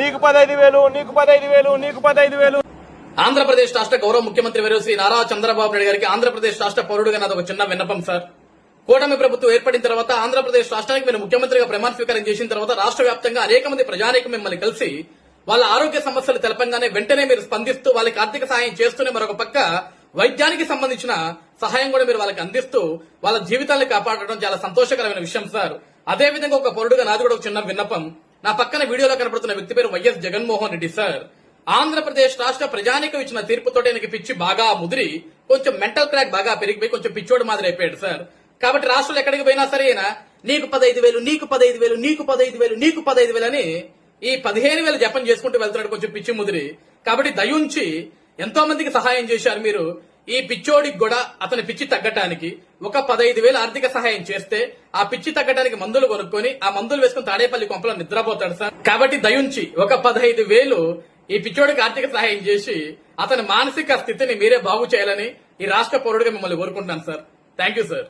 నీకు పదహైదు వేలు నీకు పదహైదు వేలు నీకు పదహైదు వేలు. ఆంధ్రప్రదేశ్ రాష్ట్ర గౌరవ ముఖ్యమంత్రి వేరు శ్రీ నారా చంద్రబాబు నాయుడు గారికి ఆంధ్రప్రదేశ్ రాష్ట్ర పౌరుడుగా నాది ఒక చిన్న విన్నపం సార్. కూటమి ప్రభుత్వం ఏర్పడిన తర్వాత ఆంధ్రప్రదేశ్ రాష్ట్రానికి మీరు ముఖ్యమంత్రిగా ప్రమాణ స్వీకారం చేసిన తర్వాత రాష్ట్ర వ్యాప్తంగా అనేక మంది ప్రజానీకం మిమ్మల్ని కలిసి వాళ్ళ ఆరోగ్య సమస్యలు తెలపంగానే వెంటనే మీరు స్పందిస్తూ వాళ్ళకి ఆర్థిక సహాయం చేస్తూనే మరొక పక్క వైద్యానికి సంబంధించిన సహాయం కూడా మీరు వాళ్ళకి అందిస్తూ వాళ్ళ జీవితాలను కాపాడడం చాలా సంతోషకరమైన విషయం సార్. అదేవిధంగా ఒక పౌరుడుగా నాది కూడా ఒక చిన్న విన్నపం. నా పక్కన వీడియోలో కనబడుతున్న వ్యక్తి పేరు Y S Jaganmohan Reddy sir. Andhra Pradesh రాష్ట్ర ప్రజానికం ఇచ్చిన తీర్పుతోటి ఆయనకి పిచ్చి బాగా ముదిరి కొంచెం మెంటల్ క్రాక్ బాగా పెరిగిపోయి కొంచెం పిచ్చోడు మాదిరి అయిపోయాడు సార్. కాబట్టి రాష్ట్రంలో ఎక్కడికి పోయినా సరే ఈయన నీకు పదైదు వేలు నీకు పదైదు వేలు నీకు పదైదు వేలు నీకు పదైదు వేలు అని ఈ పదిహేను వేలు జపం చేసుకుంటూ వెళ్తున్నాడు కొంచెం పిచ్చి ముదిరి. కాబట్టి దయుంచి ఎంతో మందికి సహాయం చేశారు మీరు. ఈ పిచ్చోడికి కూడా అతని పిచ్చి తగ్గటానికి ఒక పదైదు వేలు ఆర్థిక సహాయం చేస్తే ఆ పిచ్చి తగ్గడానికి మందులు కొనుక్కొని ఆ మందులు వేసుకుని తాడేపల్లి కొంపలో నిద్రపోతాడు సార్. కాబట్టి దయుంచి ఒక పదహైదు వేలు ఈ పిచ్చోడికి ఆర్థిక సహాయం చేసి అతని మానసిక స్థితిని మీరే బాగు చేయాలని ఈ రాష్ట్ర పౌరుడిగా మిమ్మల్ని కోరుకుంటున్నాను సార్. Thank you sir.